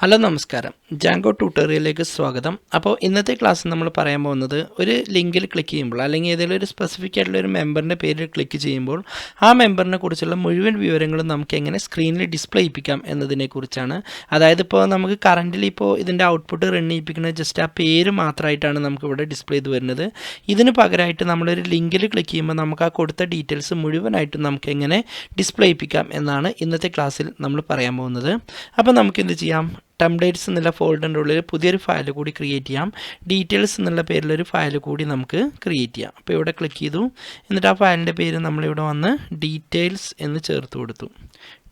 Hello നമസ്കാരം. ജാങ്കോ ട്യൂട്ടോറിയലിലേക്ക് സ്വാഗതം. അപ്പോൾ ഇന്നത്തെ ക്ലാസ് നമ്മൾ പറയാൻ പോകുന്നത് ഒരു ലിങ്കിൽ ക്ലിക്ക് ചെയ്യുമ്പോൾ അല്ലെങ്കിൽ ഏതെങ്കിലും ഒരു സ്പെസിഫിക് ആയിട്ടുള്ള ഒരു മെമ്പറിന്റെ പേരിൽ ക്ലിക്ക് ചെയ്യുമ്പോൾ ആ മെമ്പറിനെ കുറിച്ചുള്ള മുഴുവൻ വിവരങ്ങളും നമുക്ക് എങ്ങനെ സ്ക്രീനിൽ ഡിസ്പ്ലേ ചെയ്യിപ്പിക്കാം എന്നതിനെക്കുറിച്ചാണ് അതായത് ഇപ്പോൾ നമുക്ക് കറന്റിൽ ഇപ്പോൾ ഇതിന്റെ ഔട്ട്പുട്ട് റൺ ചെയ്യിപ്പിക്കുന്നത് ജസ്റ്റ് ആ പേര് മാത്രമായിട്ടാണ് നമുക്ക് ഇവിടെ ഡിസ്പ്ലേ ചെയ്ത് വരുന്നത്. ഇതിന് പകരമായിട്ട് നമ്മളൊരു ലിങ്കിൽ ക്ലിക്ക് ചെയ്യുമ്പോൾ നമുക്ക് ആ കൊടുത്ത ഡീറ്റെയിൽസ് മുഴുവനായിട്ടും നമുക്ക് എങ്ങനെ ഡിസ്പ്ലേ ചെയ്യിപ്പിക്കാം എന്നാണ് ഇന്നത്തെ ക്ലാസ്സിൽ നമ്മൾ പറയാൻ പോകുന്നത്. അപ്പോൾ നമുക്ക് എന്ത് ചെയ്യാം. ടെംപ്ലേറ്റ്സ് എന്നുള്ള ഫോൾഡറിന്റെ ഉള്ളിൽ പുതിയൊരു ഫയൽ കൂടി ക്രിയേറ്റ് ചെയ്യാം. ഡീറ്റെയിൽസ് എന്നുള്ള പേരിലൊരു ഫയൽ കൂടി നമുക്ക് ക്രിയേറ്റ് ചെയ്യാം. അപ്പോൾ ഇവിടെ ക്ലിക്ക് ചെയ്തു. എന്നിട്ട് ആ ഫയലിന്റെ പേര് നമ്മളിവിടെ വന്ന് ഡീറ്റെയിൽസ് എന്ന് ചേർത്ത് കൊടുത്തു.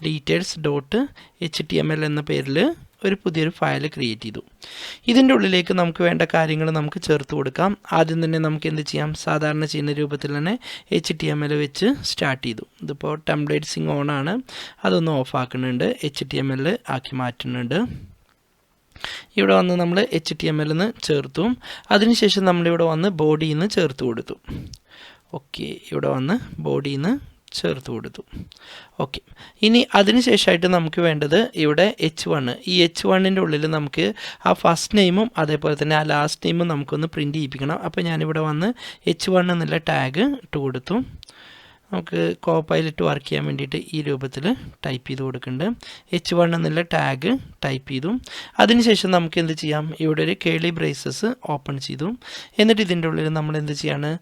Details dot H T M L എന്ന പേരിൽ ഒരു പുതിയൊരു ഫയൽ ക്രിയേറ്റ് ചെയ്തു. ഇതിന്റെ ഉള്ളിലേക്ക് നമുക്ക് വേണ്ട കാര്യങ്ങൾ നമുക്ക് ചേർത്ത് കൊടുക്കാം. ആദ്യം തന്നെ നമുക്ക് എന്ത് ചെയ്യാം? സാധാരണ ചെയ്യുന്ന രൂപത്തിൽ തന്നെ എച്ച് ടി എം എൽ വെച്ച് സ്റ്റാർട്ട് ചെയ്തു. ഇതിപ്പോൾ ടെംപ്ലേറ്റ്സിങ് ഓൺ ആണ്. അതൊന്ന് ഓഫ് ആക്കുന്നുണ്ട്. എച്ച് ടി എം എൽ ആക്കി മാറ്റുന്നുണ്ട്. ഇവിടെ വന്ന് നമ്മൾ എച്ച് ടി എം എൽ എന്ന് ചേർത്തു. അതിനുശേഷം നമ്മളിവിടെ വന്ന് ബോഡിയിൽ നിന്ന് ചേർത്ത് കൊടുത്തു. ഓക്കെ ഇവിടെ വന്ന് ബോഡിയിൽ നിന്ന് ചേർത്ത് കൊടുത്തു. ഓക്കെ ഇനി അതിന് ശേഷമായിട്ട് നമുക്ക് വേണ്ടത് ഇവിടെ എച്ച് വണ് ഈ എച്ച് വണ്ണിന്റെ ഉള്ളിൽ നമുക്ക് ആ ഫസ്റ്റ് നെയിമും അതേപോലെ തന്നെ ആ ലാസ്റ്റ് നെയിമും നമുക്കൊന്ന് പ്രിന്റ് ചെയ്യിപ്പിക്കണം. അപ്പോൾ ഞാനിവിടെ വന്ന് എച്ച് വൺ എന്നുള്ള ടാഗ് ഇട്ട് കൊടുത്തു. നമുക്ക് കോപ്പൈലിട്ട് വർക്ക് ചെയ്യാൻ വേണ്ടിയിട്ട് ഈ രൂപത്തിൽ ടൈപ്പ് ചെയ്ത് കൊടുക്കുന്നുണ്ട്. എച്ച് വൺ എന്നുള്ള ടാഗ് ടൈപ്പ് ചെയ്തു. അതിനുശേഷം നമുക്ക് എന്ത് ചെയ്യാം? ഇവിടെ ഒരു കേളി ബ്രേസസ് ഓപ്പൺ ചെയ്തു. എന്നിട്ട് ഇതിന്റെ ഉള്ളിൽ നമ്മൾ എന്ത് ചെയ്യാണ്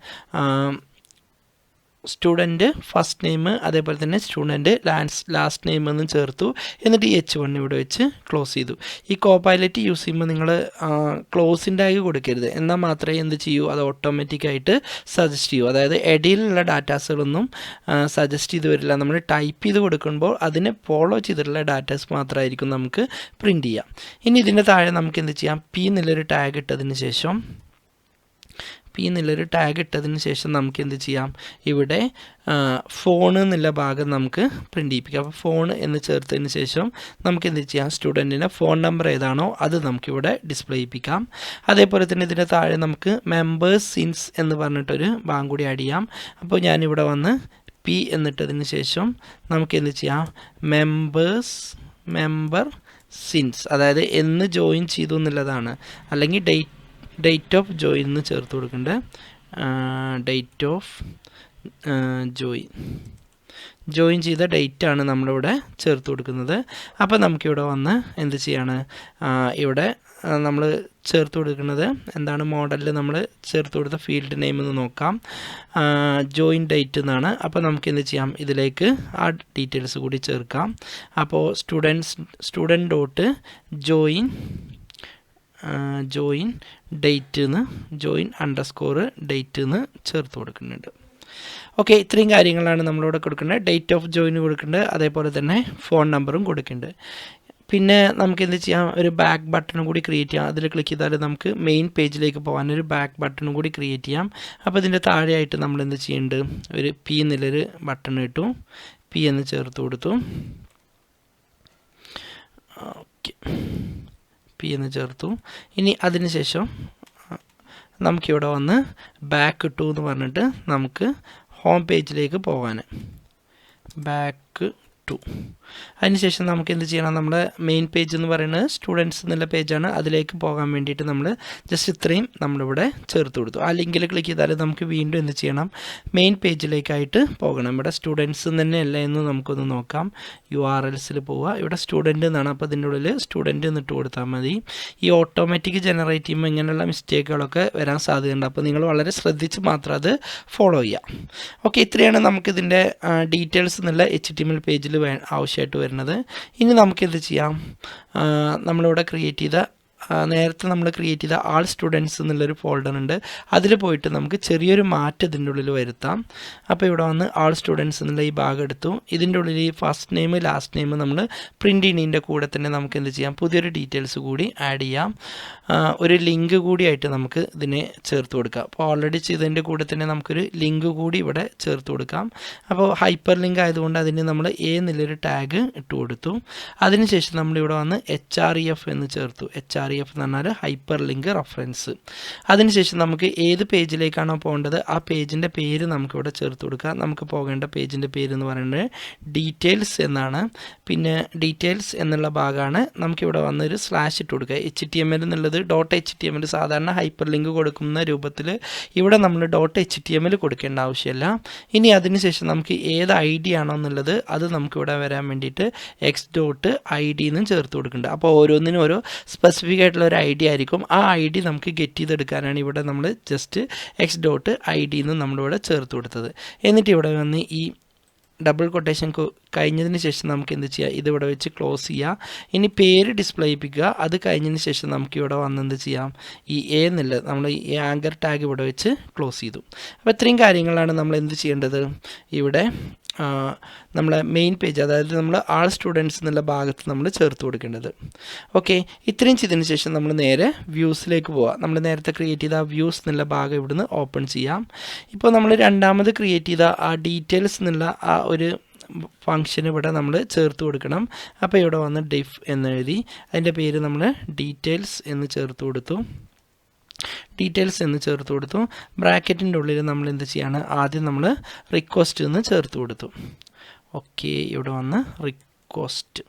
സ്റ്റുഡന്റ് ഫസ്റ്റ് നെയിം അതേപോലെ തന്നെ സ്റ്റുഡന്റ് ലാൻസ് ലാസ്റ്റ് നെയിം എന്നും ചേർത്തു. എന്നിട്ട് എച്ച് വൺ ഇവിടെ വെച്ച് ക്ലോസ് ചെയ്തു. ഈ കോപ്പൈലറ്റ് യൂസ് ചെയ്യുമ്പോൾ നിങ്ങൾ ക്ലോസിന്റെ ആയി കൊടുക്കരുത്. എന്നാൽ മാത്രമേ എന്ത് ചെയ്യൂ? അത് ഓട്ടോമാറ്റിക്കായിട്ട് സജസ്റ്റ് ചെയ്യൂ. അതായത് ഇടയിലുള്ള ഡാറ്റാസുകളൊന്നും സജസ്റ്റ് ചെയ്ത് വരില്ല. നമ്മൾ ടൈപ്പ് ചെയ്ത് കൊടുക്കുമ്പോൾ അതിനെ ഫോളോ ചെയ്തിട്ടുള്ള ഡാറ്റാസ് മാത്രമായിരിക്കും നമുക്ക് പ്രിന്റ് ചെയ്യാം. ഇനി ഇതിന്റെ താഴെ നമുക്ക് എന്ത് ചെയ്യാം? പി എന്നുള്ളൊരു ടാഗ് ഇട്ടതിന് ശേഷം പി എന്നുള്ളൊരു ടാഗ് ഇട്ടതിന് ശേഷം നമുക്ക് എന്ത് ചെയ്യാം? ഇവിടെ ഫോൺ എന്നുള്ള ഭാഗം നമുക്ക് പ്രിന്റ് ചെയ്യിപ്പിക്കാം. അപ്പോൾ ഫോൺ എന്ന് ചേർത്തതിന് ശേഷം നമുക്ക് എന്ത് ചെയ്യാം? സ്റ്റുഡന്റിന്റെ ഫോൺ നമ്പർ ഏതാണോ അത് നമുക്കിവിടെ ഡിസ്പ്ലേ ചെയ്യിപ്പിക്കാം. അതേപോലെ തന്നെ ഇതിന്റെ താഴെ നമുക്ക് മെമ്പേഴ്സ് സിൻസ് എന്ന് പറഞ്ഞിട്ടൊരു ഭാഗം കൂടി ആഡ് ചെയ്യാം. അപ്പോൾ ഞാനിവിടെ വന്ന് പി എന്നിട്ടതിന് ശേഷം നമുക്ക് എന്ത് ചെയ്യാം? മെമ്പേഴ്സ് മെമ്പർ സിൻസ് അതായത് എന്ന് ജോയിൻ ചെയ്തു എന്നുള്ളതാണ്. അല്ലെങ്കിൽ ഡേറ്റ് ഡേറ്റ് ഓഫ് ജോയിൻ എന്ന് ചേർത്ത് കൊടുക്കേണ്ട? ഡേറ്റ് ഓഫ് ജോയിൻ ജോയിൻ ചെയ്ത ഡേറ്റ് ആണ് നമ്മളിവിടെ ചേർത്ത് കൊടുക്കുന്നത്. അപ്പോൾ നമുക്കിവിടെ വന്ന് എന്ത് ചെയ്യാണ്? ഇവിടെ നമ്മൾ ചേർത്ത് കൊടുക്കുന്നത് എന്താണ്? മോഡലിൽ നമ്മൾ ചേർത്ത് കൊടുത്ത ഫീൽഡ് നെയിം എന്ന് നോക്കാം. ജോയിൻ ഡേറ്റ് എന്നാണ്. അപ്പോൾ നമുക്ക് എന്ത് ചെയ്യാം? ഇതിലേക്ക് ആ ഡീറ്റെയിൽസ് കൂടി ചേർക്കാം. അപ്പോൾ students student dot join join date എന്ന് ജോയിൻ അണ്ടർ സ്കോർ ഡേറ്റ് എന്ന് ചേർത്ത് കൊടുക്കുന്നുണ്ട്. ഓക്കെ ഇത്രയും കാര്യങ്ങളാണ് നമ്മളിവിടെ കൊടുക്കേണ്ടത്. ഡേറ്റ് ഓഫ് ജോയിൻ കൊടുക്കേണ്ടത് അതേപോലെ തന്നെ ഫോൺ നമ്പറും കൊടുക്കേണ്ടത്. പിന്നെ നമുക്ക് എന്ത് ചെയ്യാം? ഒരു ബാക്ക് ബട്ടണും കൂടി ക്രിയേറ്റ് ചെയ്യാം. അതിൽ ക്ലിക്ക് ചെയ്താൽ നമുക്ക് മെയിൻ പേജിലേക്ക് പോകാൻ ഒരു ബാക്ക് ബട്ടണും കൂടി ക്രിയേറ്റ് ചെയ്യാം. അപ്പോൾ ഇതിന്റെ താഴെയായിട്ട് നമ്മൾ എന്ത് ചെയ്യേണ്ടത്? ഒരു പി എന്നുള്ളൊരു ബട്ടൺ ഇട്ടു. പി എന്ന് ചേർത്ത് കൊടുത്തു. ഓക്കെ പി എന്ന് ചേർത്തു. ഇനി അതിനുശേഷം നമുക്കിവിടെ വന്ന് ബാക്ക് ടു എന്ന് പറഞ്ഞിട്ട് നമുക്ക് ഹോം പേജിലേക്ക് പോകാൻ ബാക്ക് ടു അതിനുശേഷം നമുക്ക് എന്ത് ചെയ്യണം? നമ്മുടെ മെയിൻ പേജ് എന്ന് പറയുന്നത് സ്റ്റുഡൻസ് എന്നുള്ള പേജാണ് അതിലേക്ക് പോകാൻ വേണ്ടിയിട്ട് നമ്മൾ ജസ്റ്റ് ഇത്രയും നമ്മളിവിടെ ചേർത്ത് കൊടുത്തു. ആ ലിങ്കിൽ ക്ലിക്ക് ചെയ്താൽ നമുക്ക് വീണ്ടും എന്ത് ചെയ്യണം? മെയിൻ പേജിലേക്കായിട്ട് പോകണം. ഇവിടെ സ്റ്റുഡൻസ് തന്നെയല്ല എന്ന് നമുക്കൊന്ന് നോക്കാം. യു ആർ എൽസിൽ പോവുക. ഇവിടെ സ്റ്റുഡന്റ് എന്നാണ്. അപ്പോൾ ഇതിന്റെ ഉള്ളിൽ സ്റ്റുഡന്റ് എന്നിട്ട് കൊടുത്താൽ മതി. ഈ ഓട്ടോമാറ്റിക് ജനറേറ്റ് ചെയ്യുമ്പോൾ ഇങ്ങനെയുള്ള മിസ്റ്റേക്കുകളൊക്കെ വരാൻ സാധ്യതയുണ്ട്. അപ്പോൾ നിങ്ങൾ വളരെ ശ്രദ്ധിച്ച് മാത്രം അത് ഫോളോ ചെയ്യുക. ഓക്കെ ഇത്രയാണ് നമുക്കിതിന്റെ ഡീറ്റെയിൽസ് എന്നുള്ള എച്ച് ടി എം എൽ പേജിൽ വേ ആവശ്യമായിട്ട് വരുന്നത്. ഇനി നമുക്കെന്ത് ചെയ്യാം? നമ്മളിവിടെ ക്രിയേറ്റ് ചെയ്ത നേരത്തെ നമ്മൾ ക്രിയേറ്റ് ചെയ്ത ആൾ സ്റ്റുഡൻസ് എന്നുള്ളൊരു ഫോൾഡർ ഉണ്ട്. അതിൽ പോയിട്ട് നമുക്ക് ചെറിയൊരു മാറ്റം ഇതിന്റെ ഉള്ളിൽ വരുത്താം. അപ്പോൾ ഇവിടെ വന്ന് ആൾ സ്റ്റുഡൻസ് എന്നുള്ള ഈ ഭാഗം എടുത്തു. ഇതിന്റെ ഉള്ളിൽ ഈ ഫസ്റ്റ് നെയിം ലാസ്റ്റ് നെയിം നമ്മൾ പ്രിന്റ് ചെയ്യുന്നതിന്റെ കൂടെ തന്നെ നമുക്ക് എന്ത് ചെയ്യാം? പുതിയൊരു ഡീറ്റെയിൽസ് കൂടി ആഡ് ചെയ്യാം. ഒരു ലിങ്ക് കൂടിയായിട്ട് നമുക്ക് ഇതിനെ ചേർത്ത് കൊടുക്കാം. അപ്പോൾ ഓൾറെഡി ചെയ്തതിന്റെ കൂടെ തന്നെ നമുക്കൊരു ലിങ്ക് കൂടി ഇവിടെ ചേർത്ത് കൊടുക്കാം. അപ്പോൾ ഹൈപ്പർ ലിങ്ക് ആയതുകൊണ്ട് അതിന് നമ്മൾ എ എന്നുള്ളൊരു ടാഗ് ഇട്ട് കൊടുത്തു. അതിനുശേഷം നമ്മളിവിടെ വന്ന് എച്ച് ആർ ഇ എഫ് എന്ന് ചേർത്തു. എച്ച് ആർ ഇ എഫ് എന്ന് പറഞ്ഞാൽ ഹൈപ്പർ ലിങ്ക് റഫറൻസ്. അതിനുശേഷം നമുക്ക് ഏത് പേജിലേക്കാണോ പോകേണ്ടത് ആ പേജിന്റെ പേര് നമുക്കിവിടെ ചേർത്ത് കൊടുക്കാം. നമുക്ക് പോകേണ്ട പേജിന്റെ പേര് എന്ന് പറയുന്നത് ഡീറ്റെയിൽസ് എന്നാണ്. പിന്നെ ഡീറ്റെയിൽസ് എന്നുള്ള ഭാഗമാണ് നമുക്കിവിടെ വന്നൊരു സ്ലാഷ് ഇട്ട് കൊടുക്കുക. എച്ച് ടി എം എൽ എന്നുള്ളത് dot H T M L സാധാരണ ഹൈപ്പർ ലിങ്ക് കൊടുക്കുന്ന രൂപത്തിൽ ഇവിടെ നമ്മൾ dot H T M L കൊടുക്കേണ്ട ആവശ്യമില്ല. ഇനി അതിനുശേഷം നമുക്ക് ഏത് ഐ ഡി ആണോ എന്നുള്ളത് അത് നമുക്കിവിടെ വരാൻ വേണ്ടിയിട്ട് എക്സ് ഡോട്ട് ഐ ഡി എന്നും ചേർത്ത് കൊടുക്കുന്നുണ്ട്. അപ്പോൾ ഓരോന്നിനും ഓരോ സ്പെസിഫിക് ആയിട്ടുള്ള ഒരു ഐ ഡി ആയിരിക്കും. ആ ഐ ഡി നമുക്ക് ഗെറ്റ് ചെയ്തെടുക്കാനാണ് ഇവിടെ നമ്മൾ just X dot I D എന്ന് നമ്മളിവിടെ ചേർത്ത് കൊടുത്തത്. എന്നിട്ട് ഇവിടെ വന്ന് ഈ ഡബിൾ കൊട്ടേഷൻ കഴിഞ്ഞതിന് ശേഷം നമുക്ക് എന്ത് ചെയ്യുക ഇതിവിടെ വെച്ച് ക്ലോസ് ചെയ്യുക ഇനി പേര് ഡിസ്പ്ലേ ചെയ്യിപ്പിക്കുക. അത് കഴിഞ്ഞതിന് ശേഷം നമുക്ക് ഇവിടെ വന്ന് എന്ത് ചെയ്യാം? ഈ എ എന്നുള്ളത് നമ്മൾ ഈ ആങ്കർ ടാഗ് ഇവിടെ വെച്ച് ക്ലോസ് ചെയ്തു. അപ്പോൾ ഇത്രയും കാര്യങ്ങളാണ് നമ്മൾ എന്ത് ചെയ്യേണ്ടത്? ഇവിടെ നമ്മളെ മെയിൻ പേജ് അതായത് നമ്മൾ ആൾ സ്റ്റുഡൻസ് എന്നുള്ള ഭാഗത്ത് നമ്മൾ ചേർത്ത് കൊടുക്കേണ്ടത്. ഓക്കെ ഇത്രയും ചെയ്തതിന് ശേഷം നമ്മൾ നേരെ വ്യൂസിലേക്ക് പോവാം. നമ്മൾ നേരത്തെ ക്രിയേറ്റ് ചെയ്ത വ്യൂസ് എന്നുള്ള ഭാഗം ഇവിടുന്ന് ഓപ്പൺ ചെയ്യാം. ഇപ്പോൾ നമ്മൾ രണ്ടാമത് ക്രിയേറ്റ് ചെയ്ത ആ ഡീറ്റെയിൽസ് എന്നുള്ള ആ ഒരു ഫങ്ഷൻ ഇവിടെ നമ്മൾ ചേർത്ത് കൊടുക്കണം. അപ്പോൾ ഇവിടെ വന്ന് ഡിഫ് എന്നെഴുതി അതിന്റെ പേര് നമ്മൾ ഡീറ്റെയിൽസ് എന്ന് ചേർത്ത് കൊടുത്തു. ഡീറ്റെയിൽസ് എന്ന് ചേർത്ത് കൊടുത്തു. ബ്രാക്കറ്റിന്റെ ഉള്ളിൽ നമ്മൾ എന്ത് ചെയ്യാണ്? ആദ്യം നമ്മൾ റിക്വസ്റ്റ് എന്ന് ചേർത്ത് കൊടുത്തു. ഓക്കെ ഇവിടെ വന്ന് റിക്വസ്റ്റ്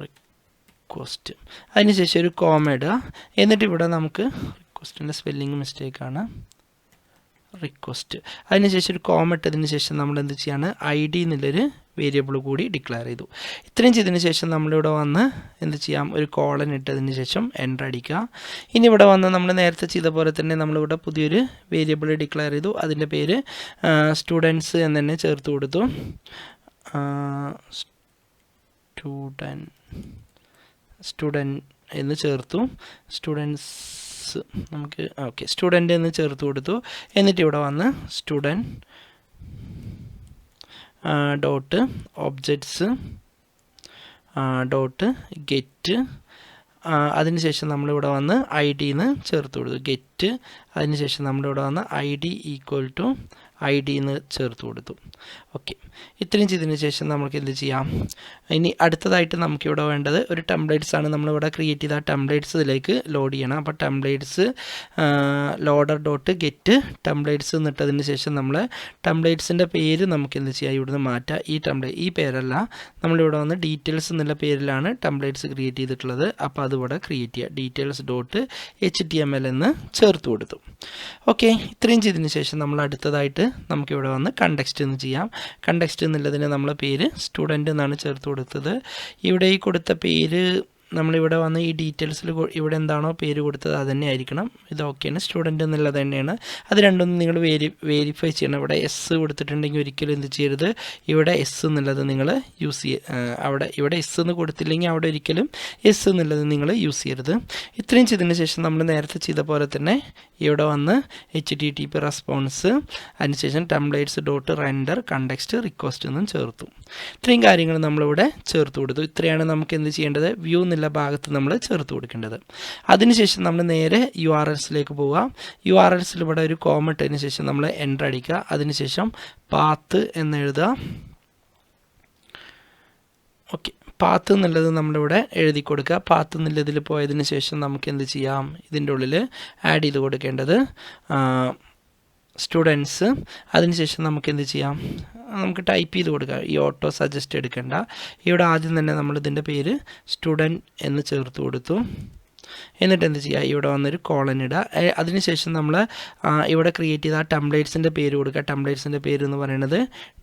റിക്വസ്റ്റ് അതിനുശേഷം ഒരു കോമ ഇടുക. എന്നിട്ട് ഇവിടെ നമുക്ക് റിക്വസ്റ്റിന്റെ സ്പെല്ലിങ് മിസ്റ്റേക്കാണ് റിക്വസ്റ്റ് അതിനുശേഷം ഒരു കോമ ഇട്ടതിന് ശേഷം നമ്മൾ എന്ത് ചെയ്യാണ്? ഐ ഡി എന്നുള്ളൊരു വേരിയബിൾ കൂടി ഡിക്ലെയർ ചെയ്തു. ഇത്രയും ചെയ്തതിന് ശേഷം നമ്മളിവിടെ വന്ന് എന്ത് ചെയ്യാം? ഒരു കോളൻ ഇട്ടതിന് ശേഷം എന്റർ അടിക്കുക. ഇനി ഇവിടെ വന്ന് നമ്മൾ നേരത്തെ ചെയ്ത പോലെ തന്നെ നമ്മളിവിടെ പുതിയൊരു വേരിയബിൾ ഡിക്ലെയർ ചെയ്തു. അതിന്റെ പേര് സ്റ്റുഡൻസ് എന്ന് തന്നെ ചേർത്ത് കൊടുത്തു. സ്റ്റുഡൻ സ്റ്റുഡൻ എന്ന് ചേർത്തു. സ്റ്റുഡൻസ് നമുക്ക് ഓക്കെ. സ്റ്റുഡന്റ് എന്ന് ചേർത്ത് കൊടുത്തു. എന്നിട്ട് ഇവിടെ വന്ന് student dot objects dot get. അതിനുശേഷം നമ്മളിവിടെ വന്ന് ഐ ഡിന്ന് ചേർത്ത് കൊടുത്തു. ഗെറ്റ്. അതിനുശേഷം നമ്മളിവിടെ വന്ന് I D equal to I D എന്ന് ചേർത്ത് കൊടുത്തു. ഓക്കെ ഇത്രയും ചെയ്തതിന് ശേഷം നമുക്ക് എന്ത് ചെയ്യാം? ഇനി അടുത്തതായിട്ട് നമുക്കിവിടെ വേണ്ടത് ഒരു ടെംപ്ലേറ്റ്സ് ആണ്. നമ്മളിവിടെ ക്രിയേറ്റ് ചെയ്ത ടെംപ്ലേറ്റ്സ് ഇതിലേക്ക് ലോഡ് ചെയ്യണം. അപ്പോൾ templates loader dot get templates എന്നിട്ടതിന് ശേഷം നമ്മൾ ടെംപ്ലേറ്റ്സിന്റെ പേര് നമുക്ക് എന്ത് ചെയ്യാം? ഇവിടുന്ന് മാറ്റാം. ഈ ടെംപ്ലേ ഈ പേരല്ല. നമ്മളിവിടെ വന്ന് ഡീറ്റെയിൽസ് എന്നുള്ള പേരിലാണ് ടെംപ്ലേറ്റ്സ് ക്രിയേറ്റ് ചെയ്തിട്ടുള്ളത്. അപ്പോൾ അതിവിടെ ക്രിയേറ്റ് ചെയ്യുക details dot H T M L എന്ന് ചേർത്ത് കൊടുത്തു. ഓക്കെ ഇത്രയും ചെയ്തതിന് ശേഷം നമ്മൾ അടുത്തതായിട്ട് നമുക്കിവിടെ വന്ന് കണ്ടക്സ്റ്റ് എന്ന് ചെയ്യാം. കണ്ടക്സ്റ്റ് എന്നുള്ളതിന് നമ്മൾ പേര് സ്റ്റുഡന്റ് എന്നാണ് ചേർത്ത് കൊടുത്തത്. ഇവിടെ ഈ കൊടുത്ത പേര് നമ്മളിവിടെ വന്ന് ഈ ഡീറ്റെയിൽസിൽ ഇവിടെ എന്താണോ പേര് കൊടുത്തത് അത് തന്നെ ആയിരിക്കണം. ഇത് ഓക്കെയാണ് സ്റ്റുഡന്റ് എന്നുള്ളത് തന്നെയാണ്. അത് രണ്ടൊന്നും നിങ്ങൾ വേരി വേരിഫൈ ചെയ്യണം. ഇവിടെ എസ് കൊടുത്തിട്ടുണ്ടെങ്കിൽ ഒരിക്കലും എന്ത് ചെയ്യരുത്. ഇവിടെ എസ് എന്നുള്ളത് നിങ്ങൾ യൂസ് ചെയ്യ അവിടെ ഇവിടെ എസ് എന്ന് കൊടുത്തില്ലെങ്കിൽ അവിടെ ഒരിക്കലും എസ് എന്നുള്ളത് നിങ്ങൾ യൂസ് ചെയ്യരുത്. ഇത്രയും ചെയ്തതിന് ശേഷം നമ്മൾ നേരത്തെ ചെയ്ത പോലെ തന്നെ ഇവിടെ വന്ന് H T T P response അതിനുശേഷം templates dot render context request എന്നും ചേർത്തു. ഇത്രയും കാര്യങ്ങൾ നമ്മളിവിടെ ചേർത്ത് കൊടുത്തു. ഇത്രയാണ് നമുക്ക് എന്ത് ചെയ്യേണ്ടത്? വ്യൂ എന്നുള്ള ഭാഗത്ത് നമ്മൾ ചേർത്ത് കൊടുക്കേണ്ടത്. അതിനുശേഷം നമ്മൾ നേരെ യു ആർ എൽസിലേക്ക് പോവുക. യു ആർ എൽസിൽ ഇവിടെ ഒരു കോമ ഇട്ടതിന് ശേഷം നമ്മൾ എന്റർ അടിക്കുക. അതിനുശേഷം പാത്ത് എന്ന് എഴുതുക. ഓക്കെ പാത്ത് എന്നുള്ളത് നമ്മളിവിടെ എഴുതി കൊടുക്കുക. പാത്ത് എന്നുള്ളതിൽ പോയതിന് ശേഷം നമുക്ക് എന്ത് ചെയ്യാം? ഇതിന്റെ ഉള്ളിൽ ആഡ് ചെയ്ത് കൊടുക്കേണ്ടത് സ്റ്റുഡൻസ് അതിനുശേഷം നമുക്ക് എന്ത് ചെയ്യാം? നമുക്ക് ടൈപ്പ് ചെയ്ത് കൊടുക്കാം. ഈ ഓട്ടോ സജസ്റ്റ് എടുക്കേണ്ട. ഇവിടെ ആദ്യം തന്നെ നമ്മളിതിന്റെ പേര് സ്റ്റുഡന്റ് എന്ന് ചേർത്ത് കൊടുത്തു. എന്നിട്ട് എന്ത് ചെയ്യുക ഇവിടെ വന്നൊരു കോളൻ ഇടുക അതിനുശേഷം നമ്മൾ ഇവിടെ ക്രിയേറ്റ് ചെയ്ത ആ ടെംപ്ലേറ്റ്സിന്റെ പേര് കൊടുക്കുക. ടെംപ്ലേറ്റ്സിന്റെ പേര് എന്ന് പറയുന്നത്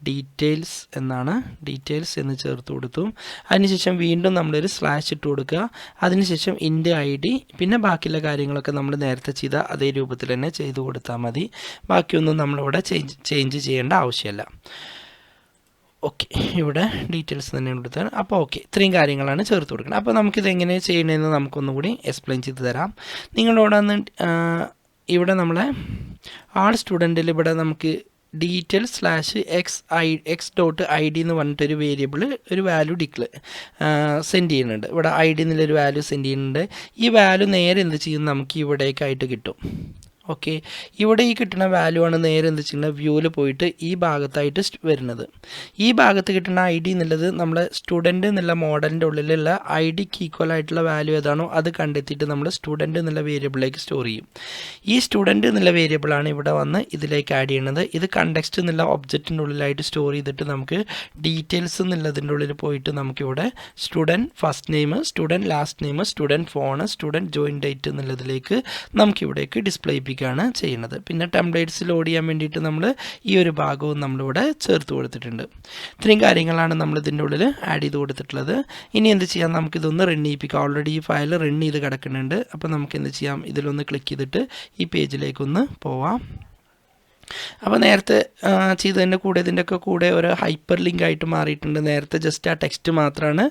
ഡീറ്റെയിൽസ് എന്നാണ്. ഡീറ്റെയിൽസ് എന്ന് ചേർത്ത് കൊടുത്തു. അതിനുശേഷം വീണ്ടും നമ്മളൊരു സ്ലാഷ് ഇട്ട് കൊടുക്കുക. അതിനുശേഷം ഇന്റെ ഐ ഡി പിന്നെ ബാക്കിയുള്ള കാര്യങ്ങളൊക്കെ നമ്മൾ നേരത്തെ ചെയ്ത അതേ രൂപത്തിൽ തന്നെ ചെയ്തു കൊടുത്താൽ മതി. ബാക്കിയൊന്നും നമ്മളിവിടെ ചേഞ്ച് ചെയ്യേണ്ട ആവശ്യമില്ല. ഓക്കെ. ഇവിടെ ഡീറ്റെയിൽസ് തന്നെ കൊടുത്താണ്. അപ്പോൾ ഓക്കെ. ഇത്രയും കാര്യങ്ങളാണ് ചേർത്ത് കൊടുക്കുന്നത്. അപ്പോൾ നമുക്കിത് എങ്ങനെ ചെയ്യണമെന്ന് നമുക്കൊന്നുകൂടി എക്സ്പ്ലെയിൻ ചെയ്ത് തരാം. നിങ്ങളോട് അന്ന് ഇവിടെ നമ്മളെ ആൾ സ്റ്റുഡന്റിൽ ഇവിടെ നമുക്ക് detail slash X I X dot I D എന്ന് പറഞ്ഞിട്ടൊരു വേരിയബിൾ ഒരു വാല്യൂ ഡിക്ലെ സെൻഡ് ചെയ്യുന്നുണ്ട്. ഇവിടെ ഐ ഡി എന്നുള്ളൊരു വാല്യൂ സെൻഡ് ചെയ്യുന്നുണ്ട്. ഈ വാല്യൂ നേരെ എന്ത് ചെയ്യും? നമുക്ക് ഇവിടേക്കായിട്ട് കിട്ടും. ഓക്കെ ഇവിടെ ഈ കിട്ടുന്ന വാല്യൂ ആണ് നേരെ എന്ത് ചെയ്യുന്നത്? വ്യൂവിൽ പോയിട്ട് ഈ ഭാഗത്തായിട്ട് വരുന്നത്. ഈ ഭാഗത്ത് കിട്ടുന്ന ഐ ഡി എന്നുള്ളത് നമ്മൾ സ്റ്റുഡന്റ് എന്നുള്ള മോഡലിന്റെ ഉള്ളിലുള്ള ഐ ഡിക്ക് ഈക്വൽ ആയിട്ടുള്ള വാല്യൂ ഏതാണോ അത് കണ്ടെത്തിയിട്ട് നമ്മൾ സ്റ്റുഡന്റ് എന്നുള്ള വേരിയബിളിലേക്ക് സ്റ്റോർ ചെയ്യും. ഈ സ്റ്റുഡന്റ് എന്നുള്ള വേരിയബിളാണ് ഇവിടെ വന്ന് ഇതിലേക്ക് ആഡ് ചെയ്യുന്നത്. ഇത് കണ്ടക്സ്റ്റ് എന്നുള്ള ഒബ്ജക്റ്റിന്റെ ഉള്ളിലായിട്ട് സ്റ്റോർ ചെയ്തിട്ട് നമുക്ക് ഡീറ്റെയിൽസ് എന്നുള്ളതിന്റെ ഉള്ളിൽ പോയിട്ട് നമുക്കിവിടെ student first name student last name student phone student join date എന്നുള്ളതിലേക്ക് നമുക്കിവിടേക്ക് ഡിസ്പ്ലേ ചെയ്യിപ്പിക്കുകയാണ് ചെയ്യുന്നത്. പിന്നെ ടെംപ്ലേറ്റ്സ് ലോഡ് ചെയ്യാൻ വേണ്ടിയിട്ട് നമ്മൾ ഈ ഒരു ഭാഗവും നമ്മളിവിടെ ചേർത്ത് കൊടുത്തിട്ടുണ്ട്. ഇത്രയും കാര്യങ്ങളാണ് നമ്മൾ ഇതിന്റെ ഉള്ളിൽ ആഡ് ചെയ്ത് കൊടുത്തിട്ടുള്ളത്. ഇനി എന്ത് ചെയ്യാം? നമുക്കിതൊന്ന് റൺ ചെയ്യിപ്പിക്കാം. ഓൾറെഡി ഈ ഫയൽ റൺ ചെയ്ത് കിടക്കുന്നുണ്ട്. അപ്പോൾ നമുക്ക് എന്ത് ചെയ്യാം? ഇതിലൊന്ന് ക്ലിക്ക് ചെയ്തിട്ട് ഈ പേജിലേക്കൊന്ന് പോവാം. അപ്പോൾ നേരത്തെ ചെയ്തതിന്റെ കൂടെ ഇതിന്റെയൊക്കെ കൂടെ ഒരു ഹൈപ്പർ ലിങ്ക് ആയിട്ട് മാറിയിട്ടുണ്ട്. നേരത്തെ ജസ്റ്റ് ആ ടെക്സ്റ്റ് മാത്രമാണ്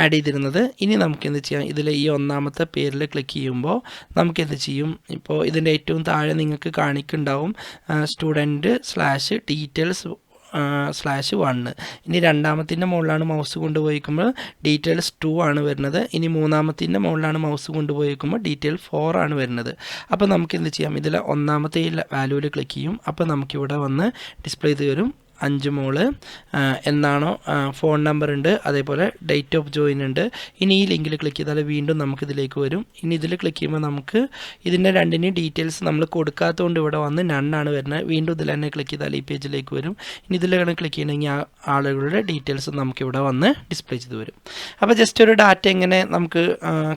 ആഡ് ചെയ്തിരുന്നത്. ഇനി നമുക്ക് എന്ത് ചെയ്യാം? ഇതിൽ ഈ ഒന്നാമത്തെ പേരിൽ ക്ലിക്ക് ചെയ്യുമ്പോൾ നമുക്ക് എന്ത് ചെയ്യും? ഇപ്പോൾ ഇതിന്റെ ഏറ്റവും താഴെ നിങ്ങൾക്ക് കാണിക്കുന്നുണ്ടാവും student slash details slash one ഇനി രണ്ടാമത്തിന്റെ മുകളിലാണ് മൗസ് കൊണ്ടുപോയിക്കുമ്പോൾ ഡീറ്റെയിൽസ് ടു ആണ് വരുന്നത്. ഇനി മൂന്നാമത്തിന്റെ മുകളിലാണ് മൗസ് കൊണ്ടുപോയിക്കുമ്പോൾ ഡീറ്റെയിൽ ഫോർ ആണ് വരുന്നത്. അപ്പോൾ നമുക്ക് എന്ത് ചെയ്യാം? ഇതിൽ ഒന്നാമത്തെ വാല്യൂവിൽ ക്ലിക്ക് ചെയ്യും. അപ്പോൾ നമുക്കിവിടെ വന്ന് ഡിസ്പ്ലേ ചെയ്ത് വരും. അഞ്ച് മോൾ. എന്നാണോ ഫോൺ നമ്പർ ഉണ്ട്. അതേപോലെ ഡേറ്റ് ഓഫ് ജോയിൻ ഉണ്ട്. ഇനി ഈ ലിങ്കിൽ ക്ലിക്ക് ചെയ്താൽ വീണ്ടും നമുക്ക് ഇതിലേക്ക് വരും. ഇനി ഇതിൽ ക്ലിക്ക് ചെയ്യുമ്പോൾ നമുക്ക് ഇതിന്റെ രണ്ടിനെയും ഡീറ്റെയിൽസ് നമ്മൾ കൊടുക്കാത്തതുകൊണ്ട് ഇവിടെ വന്ന് നണ്ണാണ് വരുന്നത്. വീണ്ടും ഇതിൽ തന്നെ ക്ലിക്ക് ചെയ്താൽ ഈ പേജിലേക്ക് വരും. ഇനി ഇതിലാണ് ക്ലിക്ക് ചെയ്യണമെങ്കിൽ ആ ആളുകളുടെ ഡീറ്റെയിൽസ് നമുക്ക് ഇവിടെ വന്ന് ഡിസ്പ്ലേ ചെയ്ത് വരും. അപ്പോൾ ജസ്റ്റ് ഒരു ഡാറ്റ എങ്ങനെ നമുക്ക്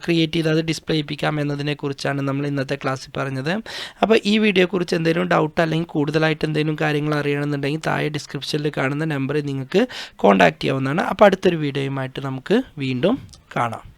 ക്രിയേറ്റ് ചെയ്ത് അത് ഡിസ്പ്ലേ ചെയ്യിപ്പിക്കാം എന്നതിനെക്കുറിച്ചാണ് നമ്മൾ ഇന്നത്തെ ക്ലാസ്സിൽ പറഞ്ഞത്. അപ്പോൾ ഈ വീഡിയോയെക്കുറിച്ച് എന്തെങ്കിലും ഡൗട്ട് അല്ലെങ്കിൽ കൂടുതലായിട്ട് എന്തെങ്കിലും കാര്യങ്ങൾ അറിയണമെന്നുണ്ടെങ്കിൽ താഴെ ഡിസ്ക്രിപ്ഷനിൽ കാണുന്ന നമ്പറിൽ നിങ്ങൾക്ക് കോൺടാക്റ്റ് ചെയ്യാവുന്നതാണ്. അപ്പോൾ അടുത്തൊരു വീഡിയോയുമായിട്ട് നമുക്ക് വീണ്ടും കാണാം.